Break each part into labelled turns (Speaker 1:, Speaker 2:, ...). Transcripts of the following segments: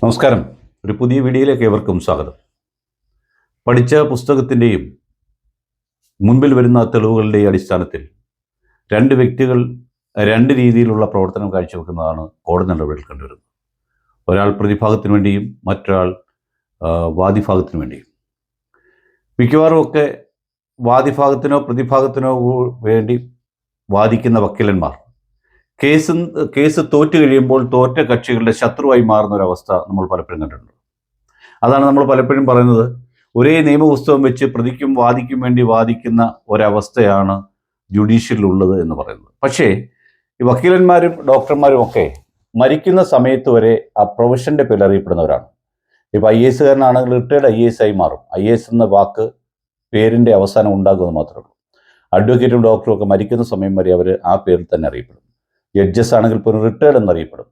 Speaker 1: നമസ്കാരം. ഒരു പുതിയ വീഡിയോയിലേക്ക് ഏവർക്കും സ്വാഗതം. പഠിച്ച പുസ്തകത്തിന്റെയും മുൻപിൽ വരുന്ന തെളിവുകളുടെയും അടിസ്ഥാനത്തിൽ രണ്ട് വ്യക്തികൾ രണ്ട് രീതിയിലുള്ള പ്രവർത്തനം കാഴ്ചവെക്കുന്നതാണ് കോടതി നടപടികൾ കണ്ടുവരുന്നത്. ഒരാൾ പ്രതിഭാഗത്തിന് വേണ്ടിയും മറ്റൊരാൾ വാദിഭാഗത്തിന് വേണ്ടിയും. മിക്കവാറും ഒക്കെ വാദിഭാഗത്തിനോ പ്രതിഭാഗത്തിനോ വേണ്ടി വാദിക്കുന്ന വക്കീലന്മാർ കേസ് കേസ് തോറ്റു കഴിയുമ്പോൾ തോറ്റ കക്ഷികളുടെ ശത്രുവായി മാറുന്ന ഒരു അവസ്ഥ നമ്മൾ പലപ്പോഴും കണ്ടിട്ടുണ്ട്. അതാണ് നമ്മൾ പലപ്പോഴും പറയുന്നത്. ഒരേ നിയമപുസ്തകം വെച്ച് പ്രതിക്കും വാദിക്കും വേണ്ടി വാദിക്കുന്ന ഒരവസ്ഥയാണ് ജുഡീഷ്യലിലുള്ളത് എന്ന് പറയുന്നത്. പക്ഷേ ഈ വക്കീലന്മാരും ഡോക്ടർമാരും ഒക്കെ മരിക്കുന്ന സമയത്ത് വരെ ആ പ്രൊഫഷന്റെ പേരിൽ അറിയപ്പെടുന്നവരാണ്. ഇപ്പോൾ ഐ എസ് കാരനാണെങ്കിൽ റിട്ടയർഡ് ഐ എസ് ആയി മാറും. ഐ എസ് എന്ന വാക്ക് പേരിന്റെ അവസാനം ഉണ്ടാകുമെന്ന് മാത്രമേ ഉള്ളൂ. അഡ്വക്കേറ്റും ഡോക്ടറും ഒക്കെ മരിക്കുന്ന സമയം വരെ അവർ ആ പേരിൽ തന്നെ അറിയപ്പെടും. ജഡ്ജസ് ആണെങ്കിൽ പോലും റിട്ടയർഡ് എന്നറിയപ്പെടും.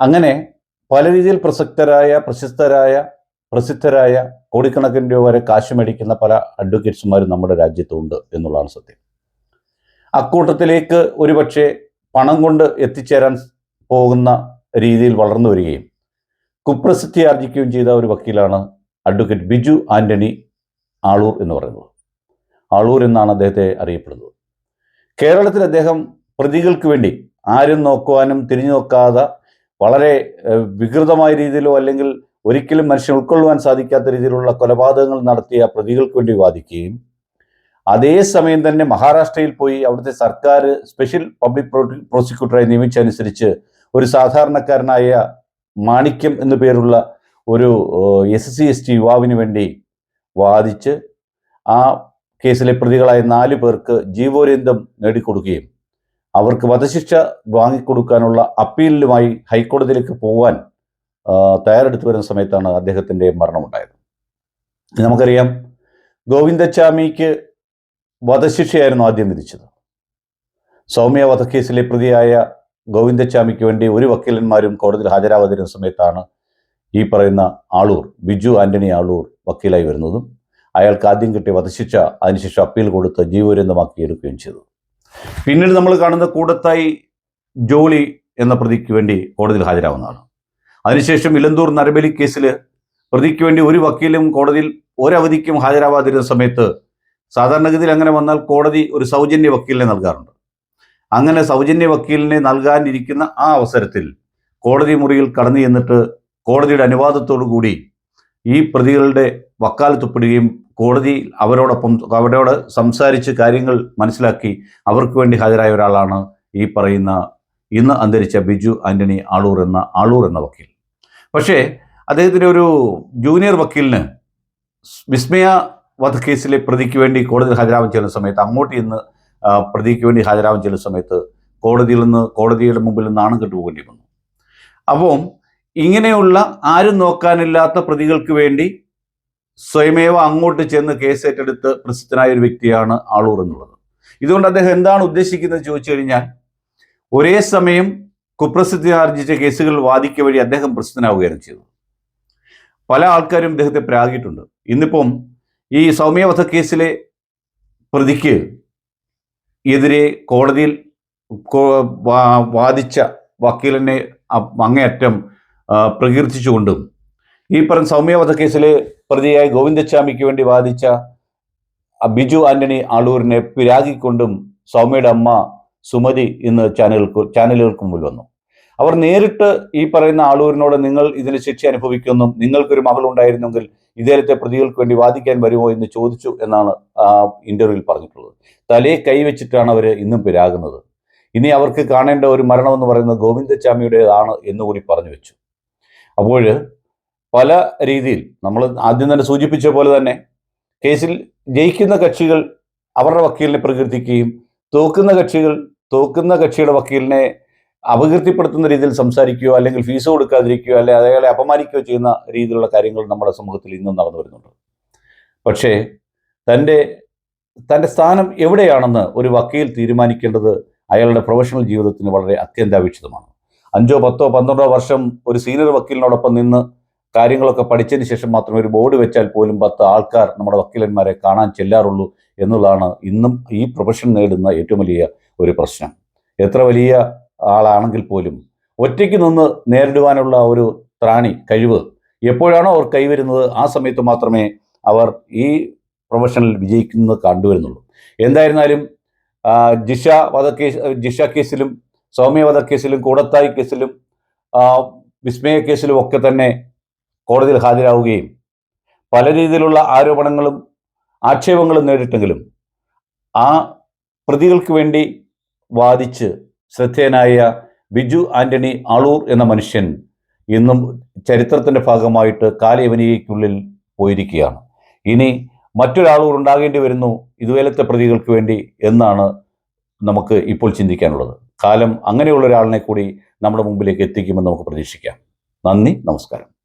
Speaker 1: അങ്ങനെ പല രീതിയിൽ പ്രസക്തരായ പ്രശസ്തരായ പ്രസിദ്ധരായ കോടിക്കണക്കിന് രൂപ വരെ കാശ് മേടിക്കുന്ന പല അഡ്വക്കേറ്റ്സുമാരും നമ്മുടെ രാജ്യത്തുണ്ട് എന്നുള്ളതാണ് സത്യം. അക്കൂട്ടത്തിലേക്ക് ഒരുപക്ഷെ പണം കൊണ്ട് എത്തിച്ചേരാൻ പോകുന്ന രീതിയിൽ വളർന്നു വരികയും കുപ്രസിദ്ധി ആർജിക്കുകയും ചെയ്ത ഒരു വക്കീലാണ് അഡ്വക്കേറ്റ് ബിജു ആന്റണി ആളൂർ എന്ന് പറയുന്നത്. ആളൂർ എന്നാണ് അദ്ദേഹത്തെ അറിയപ്പെടുന്നത്. കേരളത്തിൽ അദ്ദേഹം പ്രതികൾക്ക് വേണ്ടി ആരും നോക്കുവാനും തിരിഞ്ഞു നോക്കാതെ വളരെ വികൃതമായ രീതിയിലോ അല്ലെങ്കിൽ ഒരിക്കലും മനുഷ്യൻ ഉൾക്കൊള്ളുവാൻ സാധിക്കാത്ത രീതിയിലുള്ള കൊലപാതകങ്ങൾ നടത്തിയ പ്രതികൾക്ക് വേണ്ടി വാദിക്കുകയും അതേസമയം തന്നെ മഹാരാഷ്ട്രയിൽ പോയി അവിടുത്തെ സർക്കാർ സ്പെഷ്യൽ പബ്ലിക് പ്രോസിക്യൂട്ടറായി നിയമിച്ചനുസരിച്ച് ഒരു സാധാരണക്കാരനായ മാണിക്യം എന്നു പേരുള്ള ഒരു എസ് സി എസ് ടി യുവാവിന് വേണ്ടി വാദിച്ച് ആ കേസിലെ പ്രതികളായ നാല് പേർക്ക് ജീവോരന്തം നേടിക്കൊടുക്കുകയും അവർക്ക് വധശിക്ഷ വാങ്ങിക്കൊടുക്കാനുള്ള അപ്പീലിലുമായി ഹൈക്കോടതിയിലേക്ക് പോകാൻ തയ്യാറെടുത്തു വരുന്ന സമയത്താണ് അദ്ദേഹത്തിന്റെ മരണമുണ്ടായത്. നമുക്കറിയാം ഗോവിന്ദച്ചാമിക്ക് വധശിക്ഷയായിരുന്നു ആദ്യം വിധിച്ചത്. സൗമ്യ വധക്കേസിലെ പ്രതിയായ ഗോവിന്ദച്ചാമിക്ക് വേണ്ടി ഒരു വക്കീലന്മാരും കോടതിയിൽ ഹാജരാവാതിരുന്ന സമയത്താണ് ഈ പറയുന്ന ആളൂർ ബിജു ആന്റണി ആളൂർ വക്കീലായി വരുന്നതും അയാൾക്ക് ആദ്യം കിട്ടിയ വധശിക്ഷ അതിനുശേഷം അപ്പീൽ കൊടുത്ത് ജീവപര്യന്തമാക്കി എടുക്കുകയും ചെയ്തു പിന്നീട് നമ്മൾ കാണുന്ന കൂടത്തായി ജോളി എന്ന പ്രതിക്ക് വേണ്ടി കോടതിയിൽ ഹാജരാവുന്നതാണ്. അതിനുശേഷം ഇലന്തൂർ നരബലി കേസിൽ പ്രതിക്ക് വേണ്ടി ഒരു വക്കീലും കോടതിയിൽ ഒരവധിക്കും ഹാജരാവാതിരുന്ന സമയത്ത് സാധാരണഗതിയിൽ അങ്ങനെ വന്നാൽ കോടതി ഒരു സൗജന്യ വക്കീലിനെ നൽകാറുണ്ട്. അങ്ങനെ സൗജന്യ വക്കീലിനെ നൽകാനിരിക്കുന്ന ആ അവസരത്തിൽ കോടതി മുറിയിൽ കടന്നു ചെന്നിട്ട് കോടതിയുടെ അനുവാദത്തോടു കൂടി ഈ പ്രതികളുടെ വക്കാലത്തൊപ്പിടുകയും കോടതി അവരോടൊപ്പം അവരോട് സംസാരിച്ച് കാര്യങ്ങൾ മനസ്സിലാക്കി അവർക്ക് വേണ്ടി ഹാജരായ ഒരാളാണ് ഈ പറയുന്ന ഇന്ന് അന്തരിച്ച ബിജു ആന്റണി ആളൂർ എന്ന ആളൂർ എന്ന വക്കീൽ. പക്ഷേ അദ്ദേഹത്തിന്റെ ഒരു ജൂനിയർ വക്കീലിന് വിസ്മയ വധക്കേസിലെ പ്രതിക്ക് വേണ്ടി കോടതിയിൽ ഹാജരാവാൻ ചെല്ലുന്ന സമയത്ത് അങ്ങോട്ട് ഇന്ന് പ്രതിക്ക് വേണ്ടി ഹാജരാവാൻ ചെല്ലുന്ന സമയത്ത് കോടതിയിൽ നിന്ന് കോടതിയുടെ മുമ്പിൽ നിന്ന് നാണം കെട്ടുപോകേണ്ടി വന്നു. അപ്പം ഇങ്ങനെയുള്ള ആരും നോക്കാനില്ലാത്ത പ്രതികൾക്ക് വേണ്ടി സ്വയമേവ അങ്ങോട്ട് ചെന്ന് കേസ് ഏറ്റെടുത്ത് പ്രസിദ്ധനായ ഒരു വ്യക്തിയാണ് ആളൂർ എന്നുള്ളത്. ഇതുകൊണ്ട് അദ്ദേഹം എന്താണ് ഉദ്ദേശിക്കുന്നത് ചോദിച്ചു കഴിഞ്ഞാൽ ഒരേ സമയം കുപ്രസിദ്ധി ആർജിച്ച കേസുകൾ വാദിക്ക വഴി അദ്ദേഹം പ്രസിദ്ധനാവുകയാണ് ചെയ്തത്. പല ആൾക്കാരും ഇദ്ദേഹത്തെ പ്രാഗിയിട്ടുണ്ട്. ഇന്നിപ്പം ഈ സൗമ്യ വധക്കേസിലെ പ്രതിക്ക് എതിരെ കോടതിയിൽ വാദിച്ച വക്കീലിനെ അങ്ങേയറ്റം പ്രകീർത്തിച്ചുകൊണ്ടും ഈ പറഞ്ഞ സൗമ്യ വധക്കേസിലെ പ്രതിയായ ഗോവിന്ദച്ചാമിക്ക് വേണ്ടി വാദിച്ച ബിജു ആന്റണി ആളൂരിനെ പിരാകിക്കൊണ്ടും സൗമ്യയുടെ അമ്മ സുമതി ഇന്ന് ചാനലുകൾക്ക് ചാനലുകൾക്ക് മുമ്പിൽ വന്നു. അവർ നേരിട്ട് ഈ പറയുന്ന ആളൂരിനോട് നിങ്ങൾ ഇതിന് ശിക്ഷ അനുഭവിക്കുന്നു നിങ്ങൾക്കൊരു മകളുണ്ടായിരുന്നെങ്കിൽ ഇദ്ദേഹത്തെ പ്രതികൾക്ക് വേണ്ടി വാദിക്കാൻ വരുമോ എന്ന് ചോദിച്ചു എന്നാണ് ഇന്റർവ്യൂവിൽ പറഞ്ഞിട്ടുള്ളത്. തലയെ കൈവച്ചിട്ടാണ് അവർ ഇന്നും പിരാകുന്നത്. ഇനി അവർക്ക് കാണേണ്ട ഒരു മരണമെന്ന് പറയുന്നത് ഗോവിന്ദച്ചാമിയുടേതാണ് എന്നുകൂടി പറഞ്ഞു വെച്ചു. അപ്പോൾ പല രീതിയിൽ നമ്മൾ ആദ്യം തന്നെ സൂചിപ്പിച്ച പോലെ തന്നെ കേസിൽ ജയിക്കുന്ന കക്ഷികൾ അവരുടെ വക്കീലിനെ പ്രകീർത്തിക്കുകയും തോക്കുന്ന കക്ഷികൾ തോക്കുന്ന കക്ഷിയുടെ വക്കീലിനെ അപകീർത്തിപ്പെടുത്തുന്ന രീതിയിൽ സംസാരിക്കുകയോ അല്ലെങ്കിൽ ഫീസ് കൊടുക്കാതിരിക്കുകയോ അല്ലെങ്കിൽ അയാളെ അപമാനിക്കുകയോ ചെയ്യുന്ന രീതിയിലുള്ള കാര്യങ്ങൾ നമ്മുടെ സമൂഹത്തിൽ ഇന്നും നടന്നു വരുന്നുണ്ട്. പക്ഷേ തന്റെ തന്റെ സ്ഥാനം എവിടെയാണെന്ന് ഒരു വക്കീൽ തീരുമാനിക്കേണ്ടത് അയാളുടെ പ്രൊഫഷണൽ ജീവിതത്തിന് വളരെ അത്യന്താപേക്ഷിതമാണ്. അഞ്ചോ പത്തോ പന്ത്രണ്ടോ വർഷം ഒരു സീനിയർ വക്കീലിനോടൊപ്പം നിന്ന് കാര്യങ്ങളൊക്കെ പഠിച്ചതിന് ശേഷം മാത്രമേ ഒരു ബോർഡ് വെച്ചാൽ പോലും പത്ത് ആൾക്കാർ നമ്മുടെ വക്കീലന്മാരെ കാണാൻ ചെല്ലാറുള്ളൂ എന്നുള്ളതാണ് ഇന്നും ഈ പ്രൊഫഷൻ നേടുന്ന ഏറ്റവും വലിയ ഒരു പ്രശ്നം. എത്ര വലിയ ആളാണെങ്കിൽ പോലും ഒറ്റയ്ക്ക് നിന്ന് നേരിടുവാനുള്ള ഒരു ത്രാണി കഴിവ് എപ്പോഴാണോ അവർ കൈവരുന്നത് ആ സമയത്ത് മാത്രമേ അവർ ഈ പ്രൊഫഷനിൽ വിജയിക്കുന്നത് കണ്ടുവരുന്നുള്ളൂ. എന്തായിരുന്നാലും ജിഷ വധക്കേസ് ജിഷ കേസിലും സൗമ്യ വധക്കേസിലും കൂടത്തായി കേസിലും വിസ്മയ കേസിലും ഒക്കെ തന്നെ കോടതിയിൽ ഹാജരാവുകയും പല രീതിയിലുള്ള ആരോപണങ്ങളും ആക്ഷേപങ്ങളും നേരിട്ടെങ്കിലും ആ പ്രതികൾക്ക് വേണ്ടി വാദിച്ച് ശ്രദ്ധേയനായ ബിജു ആന്റണി ആളൂർ എന്ന മനുഷ്യൻ ഇന്നും ചരിത്രത്തിന്റെ ഭാഗമായിട്ട് കാലയവനികയ്ക്കുള്ളിൽ പോയിരിക്കുകയാണ്. ഇനി മറ്റൊരാളൂർ ഉണ്ടാകേണ്ടി വരുന്നു ഇതുപോലത്തെ പ്രതികൾക്ക് വേണ്ടി എന്നാണ് നമുക്ക് ഇപ്പോൾ ചിന്തിക്കാനുള്ളത്. കാലം അങ്ങനെയുള്ള ഒരാളിനെ കൂടി നമ്മുടെ മുമ്പിലേക്ക് എത്തിക്കുമെന്ന് നമുക്ക് പ്രതീക്ഷിക്കാം. നന്ദി നമസ്കാരം.